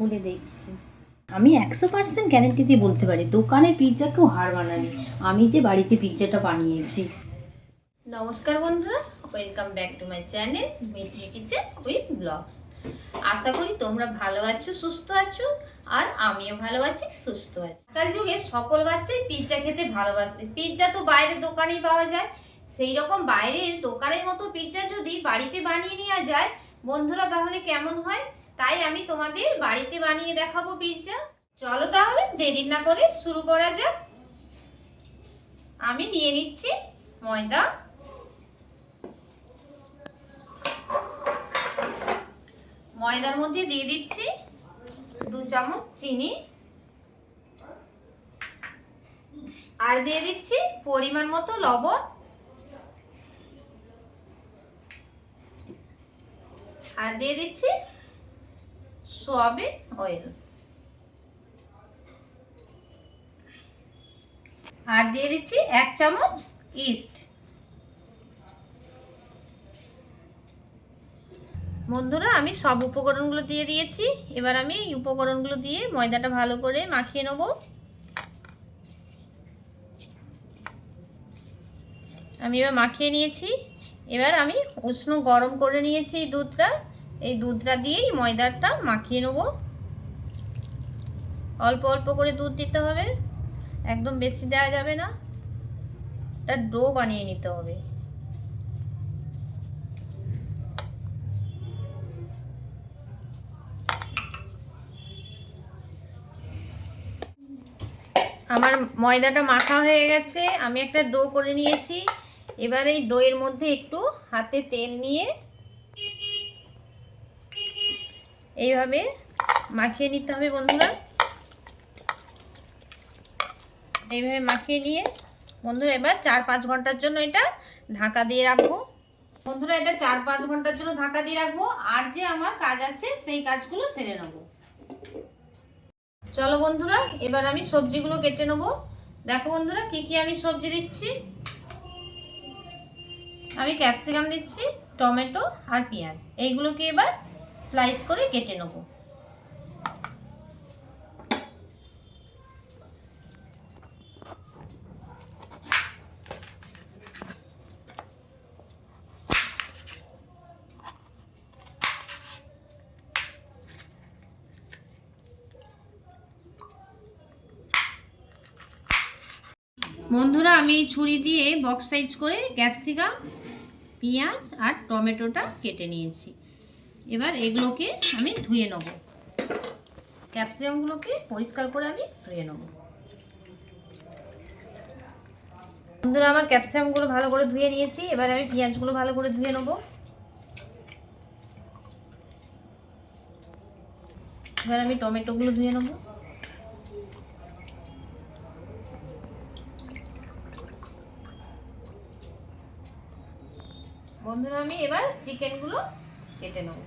খুলে দেখছি আমি একশো পার্সেন্ট গ্যারেন্টি দিয়ে বলতে পারি, দোকানের পিৎজা কেউ হার বানাবি আমি যে বাড়িতে পিৎজাটা বানিয়েছি। নমস্কার বন্ধুরা welcome back to my channel Misri kitchen with blogs আশা করি তোমরা ভালো আছো, সুস্থ আছো, আর আমিও ভালো আছি, সুস্থ আছি। আজকাল যুগে সকল বাচ্চাই পিৎজা খেতে ভালোবাসে। পিৎজা তো বাইরের দোকানেই পাওয়া যায়। সেই রকম বাইরের দোকানের মতো পিৎজা যদি বাড়িতে বানিয়ে নেওয়া যায়, বন্ধুরা তাহলে কেমন হয়? তাই আমি তোমাদের বাড়িতে বানিয়ে দেখাবো পিৎজা চলো তাহলে, দেরি না করে শুরু করা যাক। আমি নিয়ে নিচ্ছি ময়দা। ময়দার মধ্যে দিয়ে দিচ্ছি দু চামচ চিনি। আর দিয়ে দিচ্ছি পরিমাণ মতো লবণ। আর দিয়ে দিচ্ছি সোয়াবিন অয়েল আর দিয়ে দিচ্ছি এক চামচ ইস্ট বন্ধুরা, আমি সব উপকরণগুলো দিয়ে দিয়েছি। এবার আমি এই উপকরণগুলো দিয়ে ময়দাটা ভালো করে মাখিয়ে নেব। আমি এবার মাখিয়ে নিয়েছি। এবার আমি উষ্ণ গরম করে নিয়েছি দুধটা। এই দুধটা দিয়েই ময়দাটা মাখিয়ে নেব। অল্প অল্প করে দুধ দিতে হবে, একদম বেশি দেওয়া যাবে না। এটা ডো বানিয়ে নিতে হবে। আমার ময়দাটা মাখা হয়ে গেছে, আমি একটা ডো করে নিয়েছি। এবার এই ডোয়ের মধ্যে একটু হাতে তেল নিয়ে এইভাবে মাখিয়ে নিতে হবে বন্ধুরা। এইভাবে মাখিয়ে নিয়ে বন্ধুরা এবার চার পাঁচ ঘণ্টার জন্য এটা ঢাকা দিয়ে রাখব। বন্ধুরা এটা চার পাঁচ ঘণ্টার জন্য ঢাকা দিয়ে রাখব। আর যে আমার কাজ আছে সেই কাজগুলো সেরে নেব। চলো বন্ধুরা, এবার আমি সবজিগুলো কেটে নেব। দেখো বন্ধুরা, কি কি আমি সবজি দিচ্ছি? আমি ক্যাপসিকাম দিচ্ছি, টমেটো আর পেঁয়াজ। এইগুলোকে এবার স্লাইস করে কেটে নেব। বন্ধুরা, আমি ছুরি দিয়ে বক্স সাইজ করে ক্যাপসিকাম পেঁয়াজ আর টমেটোটা কেটে নিয়েছি। এবার এগুলোকে আমি ধুয়ে নেব। ক্যাপসিকামগুলোকে পরিষ্কার করে আমি ধুয়ে নেব। বন্ধুরা, আমার ক্যাপসিকামগুলো ভালো করে ধুয়ে নিয়েছি। এবার আমি পেঁয়াজগুলো ভালো করে ধুয়ে নেব। এবার আমি টমেটোগুলো ধুয়ে নেব। বন্ধুরা, আমি এবার চিকেনগুলো কেটে নেব।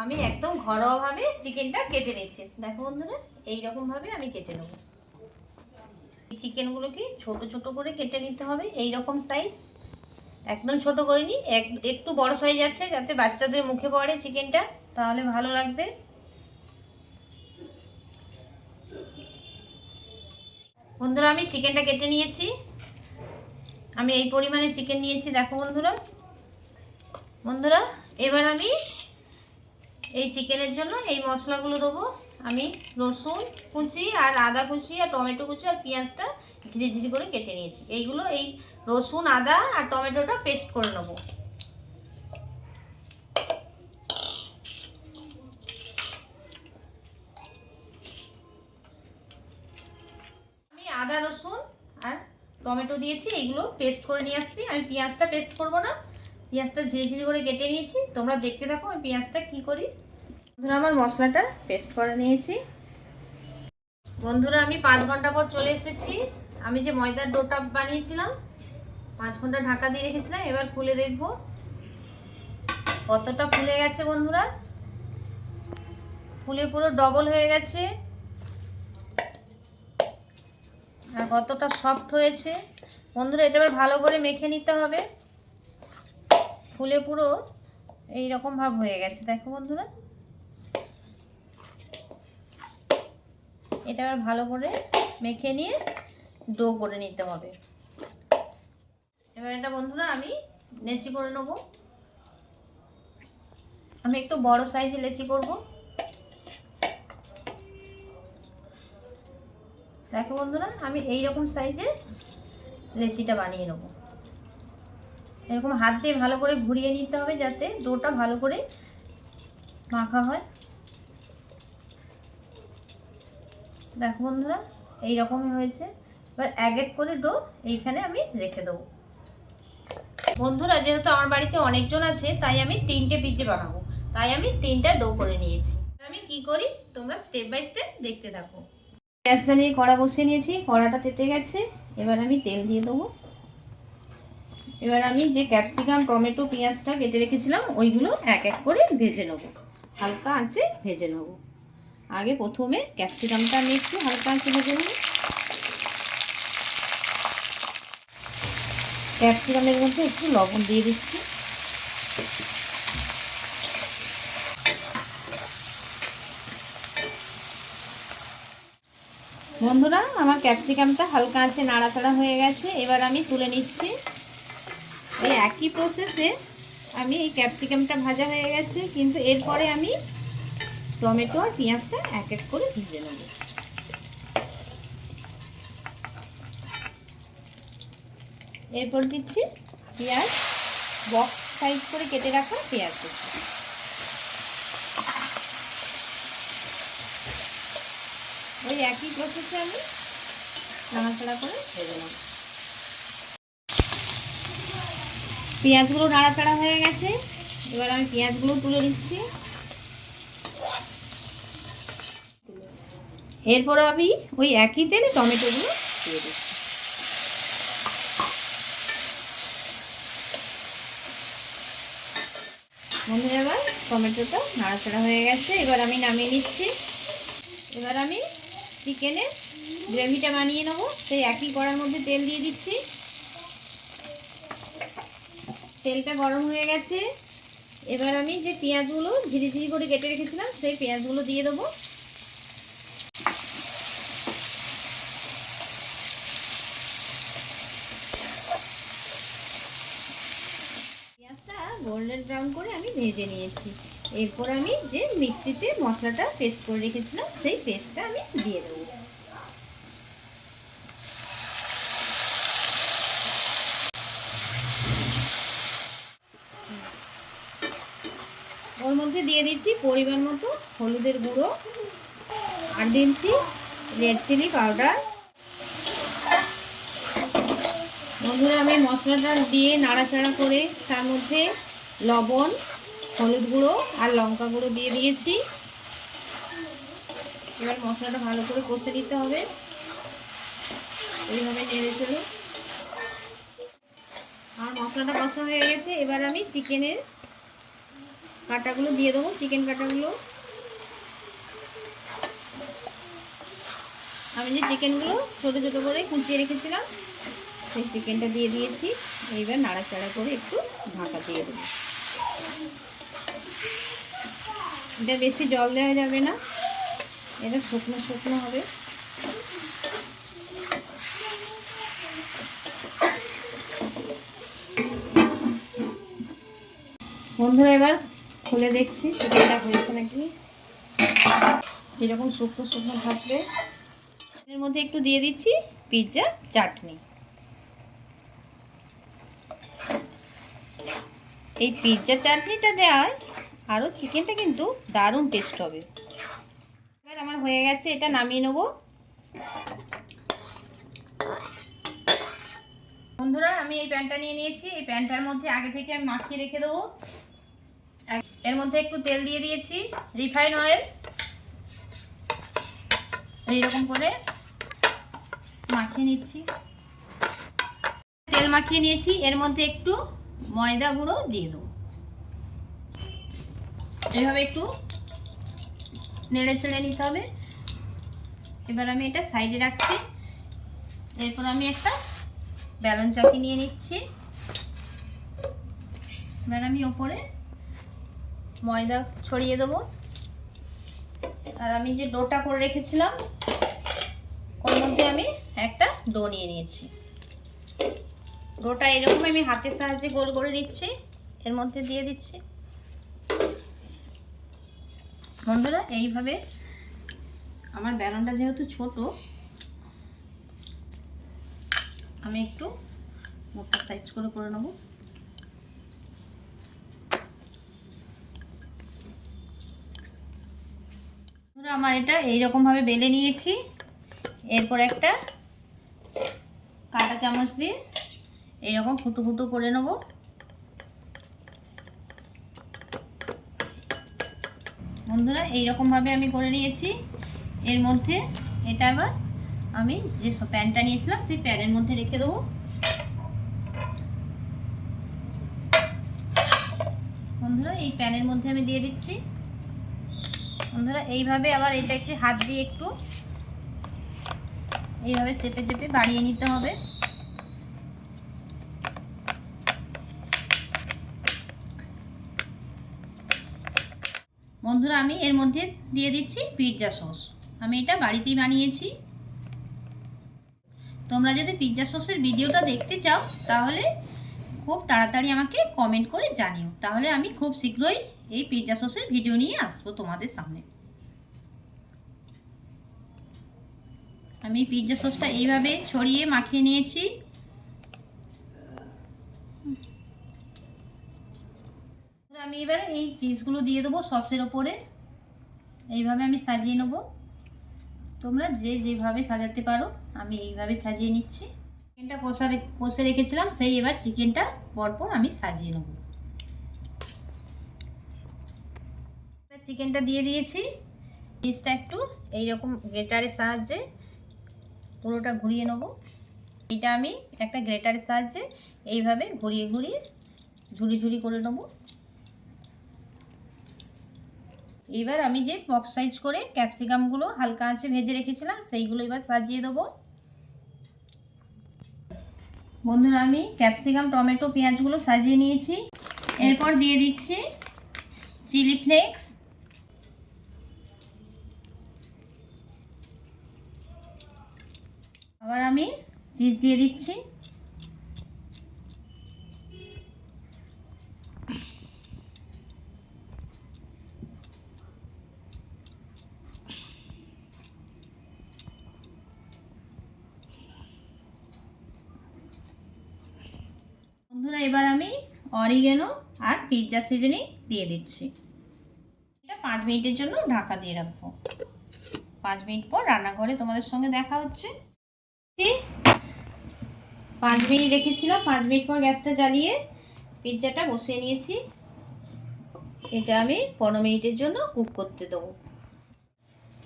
আমি একদম ঘরোয়াভাবে চিকেনটা কেটে নিচ্ছি। দেখো বন্ধুরা, এইরকমভাবে আমি কেটে নেব। এই চিকেনগুলোকে ছোট ছোট করে কেটে নিতে হবে এই রকম সাইজ একদম ছোট করে নি একটু বড় সাইজ আছে যাতে বাচ্চাদের মুখে পড়ে চিকেনটা তাহলে ভালো লাগবে। বন্ধুরা, আমি চিকেনটা কেটে নিয়েছি। আমি এই পরিমাণে চিকেন নিয়েছি, দেখো বন্ধুরা। বন্ধুরা, এবার আমি এই চিকেনের জন্য এই মশলাগুলো দেবো। আমি রসুন কুচি আর আদা কুচি আর টমেটো কুচি আর পেঁয়াজটা ঝিরি ঝিরি করে কেটে নিয়েছি। এইগুলো এই রসুন, আদা আর টমেটোটা পেস্ট করে নেব। আমি আদা, রসুন আর টমেটো দিয়েছি, এইগুলো পেস্ট করে নিয়ে আসছি। আমি পেঁয়াজটা পেস্ট করব না। পেঁয়াজটা ঝিরি ঝিরি করে কেটে নিয়েছি। তোমরা দেখতে থাকো আমি পেঁয়াজটা কী করি। বন্ধুরা, আমার মশলাটা পেস্ট করে নিয়েছি। বন্ধুরা, আমি পাঁচ ঘণ্টা পর চলে এসেছি। আমি যে ময়দার ডোটা বানিয়েছিলাম, পাঁচ ঘণ্টা ঢাকা দিয়ে রেখেছিলাম, এবার খুলে দেখব। কতটা ফুলে গেছে বন্ধুরা। ফুলে পুরো ডবল হয়ে গেছে। আর কতটা সফট হয়েছে। বন্ধুরা, এটা এবার ভালো করে মেখে নিতে হবে। ফুলে পুরো এই রকম ভাব হয়ে গেছে। দেখো বন্ধুরা। এটা আবার ভালো করে মেখে নিয়ে ডো করে নিতে হবে। এবার এটা বন্ধুরা আমি লেচি করে নেব। আমি একটু বড় সাইজে লেচি করব। দেখো বন্ধুরা, আমি এই রকম সাইজে লেচিটা বানিয়ে নেব। এরকম হাত দিয়ে ভালো করে ঘুরিয়ে নিতে হবে যাতে ডোটা ভালো করে মাখা হয়। দেখো বন্ধুরা এই রকমই হয়েছে। এবার এক এক করে ডো এইখানে আমি রেখে দেবো। বন্ধুরা, যেহেতু আমার বাড়িতে অনেকজন আছে, তাই আমি তিনটে পিজে বানাবো। তাই আমি তিনটা ডো করে নিয়েছি। আমি কি করি? তোমরা স্টেপ বাই স্টেপ দেখতে থাকো। গ্যাস জ্বালিয়ে কড়া বসিয়ে নিয়েছি, কড়াটা তেতে গেছে। এবার আমি তেল দিয়ে দেবো। এবার আমি যে ক্যাপসিকাম, টমেটো, পেঁয়াজটা কেটে রেখেছিলাম, ওইগুলো এক এক করে ভেজে নেব। হালকা আঁচে ভেজে নেব। আগে প্রথমে ক্যাপসিকামটা আমি একটু হালকা আঁচে ভেজে নেব। ক্যাপসিকামের মধ্যে একটু লবণ দিয়ে দিচ্ছি। বন্ধুরা, আমার ক্যাপসিকামটা হালকা আছে নাড়াচাড়া হয়ে গেছে। এবার আমি তুলে নিচ্ছি এই একই প্রসেসে আমি এই ক্যাপসিকামটা ভাজা হয়ে গেছে, কিন্তু এরপরে আমি টমেটো আর পেঁয়াজটা এক এক করে ভিজে নেব। এরপর দিচ্ছি পেঁয়াজ বক্স সাইজ করে কেটে রাখা পেঁয়াজ। ওই একই প্রসেসে আমি নাড়াচাড়া করে ভেজে নেব। পেঁয়াজগুলো নাড়াচাড়া হয়ে গেছে। এবার আমি পেঁয়াজগুলো তুলে নিচ্ছি। এরপর আমি ওই একই তেলে টমেটোগুলো দিয়ে দিচ্ছি। বন্ধুরা, এবার টমেটোটা নাড়াচাড়া হয়ে গেছে। এবার আমি নামিয়ে নিচ্ছি। এবার আমি চিকেনের গ্রেভিটা বানিয়ে নেব। সেই একই কড়ার মধ্যে তেল দিয়ে দিচ্ছি। তেলটা গরম হয়ে গেছে। এবার আমি যে পেঁয়াজগুলো ঝিরি ঝিরি করে কেটে রেখেছিলাম, সেই পেঁয়াজগুলো দিয়ে দেবো। পেঁয়াজটা গোল্ডেন ব্রাউন করে আমি ভেজে নিয়েছি। এরপর আমি যে মিক্সিতে মশলাটা পেস্ট করে রেখেছিলাম, সেই পেস্টটা আমি দিয়ে দেবো ওর মধ্যে দিয়ে দিচ্ছি পরিমাণ মতো হলুদের গুঁড়ো আর দিচ্ছি রেড চিলি পাউডার। বন্ধুরা, আমি মশলাটা দিয়ে নাড়াচাড়া করে তার মধ্যে লবণ, হলুদ গুঁড়ো আর লঙ্কা গুঁড়ো দিয়ে দিয়েছি। এবার মশলাটা ভালো করে কষে দিতে হবে। এইভাবে নেড়ে চলে আর মশলাটা কষা হয়ে গেছে। এবার আমি চিকেনের কাটাগুলো দিয়ে দেবো চিকেন কাটাগুলো। আমি যে চিকেনগুলো ছোটো ছোটো করে কুচিয়ে রেখেছিলাম, সেই চিকেনটা দিয়ে দিয়েছি। এইবার নাড়াচাড়া করে একটু ঢাকা দিয়ে দেবো। এটা বেশি জল দেওয়া যাবে না, এটা শুকনো শুকনো হবে। বন্ধুরা, এবার খুলে দেখছি চিকেনটা হয়েছে নাকি? এরকম শুকনো শুকনো থাকবে। এর মধ্যে একটু দিয়ে দিচ্ছি পিৎজা চাটনি। এই পিৎজা চাটনিটা দেওয়ায় আরও চিকেনটা কিন্তু দারুণ টেস্ট হবে। এবার আমার হয়ে গেছে, এটা নামিয়ে নেব। বন্ধুরা, আমি এই প্যানটা নিয়ে নিয়েছি। এই প্যানটার মধ্যে আগে থেকে আমি মাখিয়ে রেখে দেবো। এর মধ্যে একটু তেল দিয়ে দিয়েছি, রিফাইন অয়েল। এইরকম করে মাখিয়ে নিচ্ছি। তেল মাখিয়ে নিয়েছি, এর মধ্যে একটু ময়দা গুঁড়ো দিয়ে দেবো। এভাবে একটু নেড়ে চেড়ে নিতে হবে। এবার আমি এটা সাইডে রাখছি। এরপর আমি একটা ব্যালন চাকি নিয়ে নিচ্ছি। এবার আমি ওপরে ময়দা ছড়িয়ে দেবো। আর আমি যে ডোটা করে রেখেছিলাম, ওর মধ্যে আমি একটা ডো নিয়ে নিয়েছি। ডোটা এরকম আমি হাতের সাহায্যে গোল করে নিচ্ছি, এর মধ্যে দিয়ে দিচ্ছি। বন্ধুরা, এইভাবে আমার ব্যালনটা যেহেতু ছোট, আমি একটু মোটা সাইজ করে করে নেব। আমার এটা এইরকম ভাবে বেলে নিয়েছি। এরপর একটা কাঁটা চামচ দিয়ে এইরকম ফুটো ফুটো করে নেব। বন্ধুরা এইরকম ভাবে আমি করে নিয়েছি। এর মধ্যে এটা আবার আমি যে প্যানটা নিয়েছিলাম, সেই প্যানের মধ্যে রেখে দেবো। বন্ধুরা, এই প্যানের মধ্যে আমি দিয়ে দিচ্ছি। বন্ধুরা, এইভাবে আবার এটা একটু হাত দিয়ে একটু এইভাবে চেপে চেপে বাড়িয়ে নিতে হবে। বন্ধুরা, আমি এর মধ্যে দিয়ে দিচ্ছি পিৎজা সস। আমি এটা বাড়িতেই বানিয়েছি। তোমরা যদি পিৎজা সসের ভিডিওটা দেখতে চাও, তাহলে খুব তাড়াতাড়ি আমাকে কমেন্ট করে জানিও। তাহলে আমি খুব শীঘ্রই এই পিৎজা সসের ভিডিও নিয়ে আসব তোমাদের সামনে। আমি পিৎজা সসটা এইভাবে ছড়িয়ে মাখিয়ে নিয়েছি। আমি এবার এই চিজগুলো দিয়ে দেবো সসের ওপরে। এইভাবে আমি সাজিয়ে নেব। তোমরা যে যেভাবে সাজাতে পারো, আমি এইভাবে সাজিয়ে নিচ্ছি। চিকেনটা কষা কষে রেখেছিলাম, সেই এবার চিকেনটা পরপর আমি সাজিয়ে নেব। চিকেনটা দিয়ে দিয়েছি। চিজটা একটু এইরকম গ্রেটারের সাহায্যে পুরোটা ঘুরিয়ে নেব। এটা আমি একটা গ্রেটারের সাহায্যে এইভাবে ঘুরিয়ে ঘুরিয়ে ঝুড়ি ঝুড়ি করে নেব। এবার আমি যে বক্স সাইজ করে ক্যাপসিকামগুলো হালকা আঁচে ভেজে রেখেছিলাম, সেইগুলো এবার সাজিয়ে দেবো। বন্ধুরা, আমি ক্যাপসিকাম টমেটো, পেঁয়াজগুলো সাজিয়ে নিয়েছি। এরপর দিয়ে দিচ্ছি চিলি ফ্লেক্স আবার আমি চিজ দিয়ে দিচ্ছি। বন্ধুরা, এবার আমি অরিগেনো আর পিৎজা সিজনিং দিয়ে দিচ্ছি। এটা পাঁচ মিনিটের জন্য ঢাকা দিয়ে রাখব। পাঁচ মিনিট পর রান্নাঘরে তোমাদের সঙ্গে দেখা হচ্ছে। পাঁচ মিনিট রেখেছিলাম, পাঁচ মিনিট পর গ্যাসটা জ্বালিয়ে পিৎজাটা বসিয়ে নিয়েছি। এটা আমি পনেরো মিনিটের জন্য কুক করতে দেবো।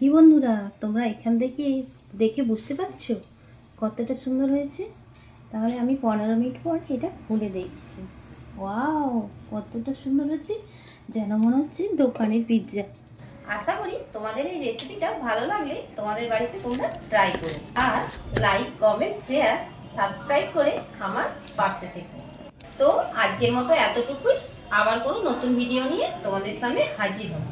কি বন্ধুরা, তোমরা এখান থেকে দেখে বুঝতে পারছ কতটা সুন্দর হয়েছে? তাহলে আমি পনেরো মিনিট পর এটা খুলে দেখছি। ওয়াও, কতটা সুন্দর হচ্ছে। যেন মনে হচ্ছে দোকানের পিৎজা। আশা করি তোমাদের এই রেসিপিটা ভালো লাগলে তোমাদের বাড়িতে তোমরা ট্রাই করো। আর লাইক কমেন্ট শেয়ার সাবস্ক্রাইব করে আমার পাশে থেকো। তো আজকের মতো এতটুকুই। আবার কোনো নতুন ভিডিও নিয়ে তোমাদের সামনে হাজির হব।